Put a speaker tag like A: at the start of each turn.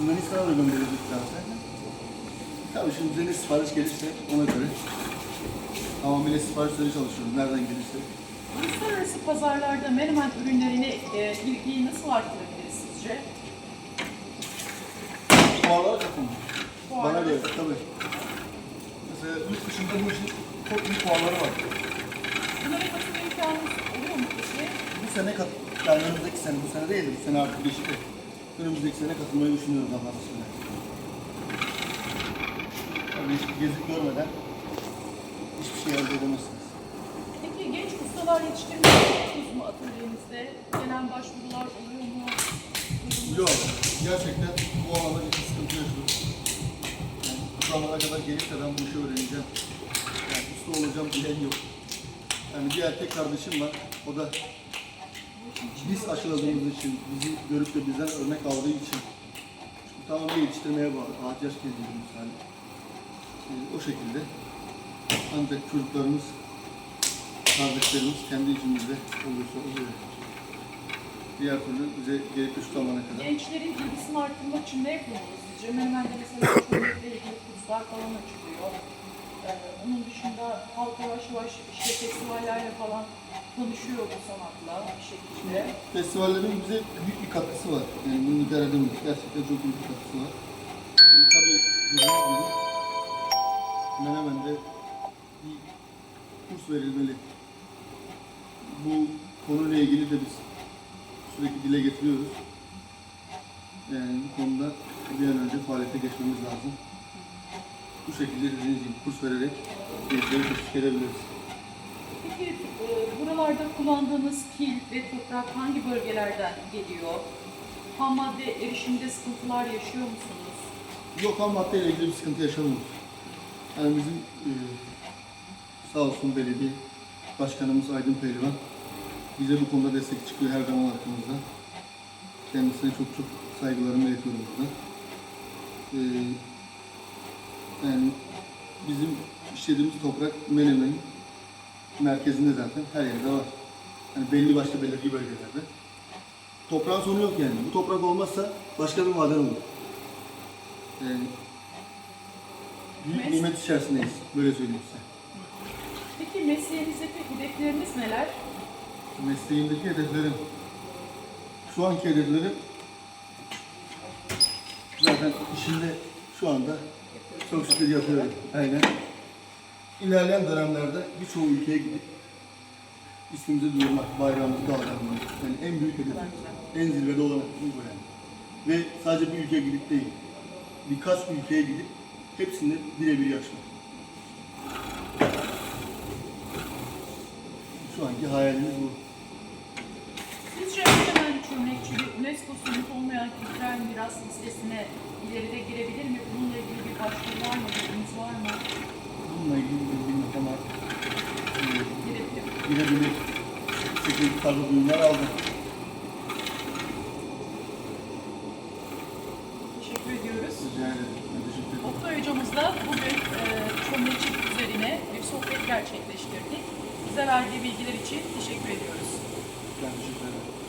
A: Yunanistan'a da gönderildik zaten. Tabii şimdi bize ne sipariş gelirse ona göre. Tamamıyla siparişleri çalışıyoruz. Nereden gelirse.
B: Uluslararası pazarlarda menemen ürünlerine e, ilgiyi nasıl artırabiliriz sizce?
A: Fuarlara.
B: Fuarlar.
A: Bana göre tabii. Mesela yurt dışında bu işin çok büyük fuarları var.
B: Bunlara katılma imkanınız oluyor mu peki?
A: Bu sene kat, yani önümüzdeki sene, bu sene değil de bu sene artık geçti. Önümüzdeki sene katılmayı düşünüyoruz Allah aşkına. Tabii hiç gezip görmeden hiçbir şey elde edemezsiniz.
B: Peki genç ustalar yetiştirmek istiyorsunuz mu atölyenizde? Gelen başvurular oluyor mu?
A: Yok, gerçekten bu alanda ciddi sıkıntı yaşıyoruz. Yani bu zamana kadar gelip de ben bu işi öğreneceğim. Yani usta olacağım bilen yok. Yani bir erkek kardeşim var, o da biz aşıladığımız için, bizi görüp de bizden örnek aldığı için tamamen yetiştirmeye bağlı, ağaç yaş gezdiğimiz hani. Ee, o şekilde ancak çocuklarımız, kardeşlerimiz kendi içimizde olursa oluyor. Diğer türlü bize de şu zamana kadar
B: Gençlerin ilgisini arttırmak için ne yapıyoruz sizce? Menemen'de mesela çömlekle ilgili kurslar falan açılıyor. Ee, onun dışında halk yavaş yavaş işte festivallerle falan tanışıyor bu sanatla bir şekilde.
A: Festivallerin bize büyük bir katkısı var. Yani bunu edemeyiz. Gerçekten çok büyük bir katkısı var. Ee, tabii dediğimiz gibi Menemen'de bir kurs verilmeli. Bu konuyla ilgili de biz sürekli dile getiriyoruz. Yani bu konuda bir an önce faaliyete geçmemiz lazım. Bu şekilde dediğiniz gibi kurs vererek gençleri teşvik edebiliriz.
B: Peki e, buralarda kullandığınız kil ve toprak hangi bölgelerden geliyor? Ham madde erişiminde sıkıntılar yaşıyor musunuz?
A: Yok ham maddeyle ilgili bir sıkıntı yaşamıyoruz. Yani bizim e, sağ olsun belediye başkanımız Aydın Pehlivan bize bu konuda destek çıkıyor her zaman arkamızda. Kendisine çok çok saygılarımı iletiyorum burada. E, yani bizim işlediğimiz toprak Menemen'in merkezinde zaten her yerde var. Yani belli başlı belirli bölgelerde. Toprağın sonu yok yani. Bu toprak olmazsa başka bir maden olur. Yani büyük
B: Mes-
A: nimet içerisindeyiz. Böyle söyleyeyim size.
B: Peki mesleğinizdeki hedefleriniz neler?
A: Mesleğimdeki hedeflerim, şu anki hedeflerim zaten işimde şu anda çok şükür yapıyorum. Aynen. İlerleyen dönemlerde birçok ülkeye gidip ismimizi duyurmak, bayrağımızı kaldırmak. Yani en büyük hedefim, en zirvede olan bu yani. Ve sadece bir ülkeye gidip değil, birkaç ülkeye gidip hepsini birebir yaşamak. Şu anki hayalimiz bu.
B: Sizce Menemen çömlekçiliği UNESCO sınıf olmayan kültürel miras listesine ileride girebilir mi? Bununla ilgili bir başvuru var mı? Bilginiz var mı?
A: Bununla ilgili bir bilmek ama
B: Girebilir.
A: girebilir. Çeşitli tarzı duyumlar aldım.
B: Teşekkür ediyoruz.
A: Rica ederim. Ben teşekkür ederim.
B: Oktay hocamızla bugün e, çömlekçilik üzerine bir sohbet gerçekleştirdik. Bize verdiği bilgiler için teşekkür ediyoruz.
A: Ben teşekkür ederim.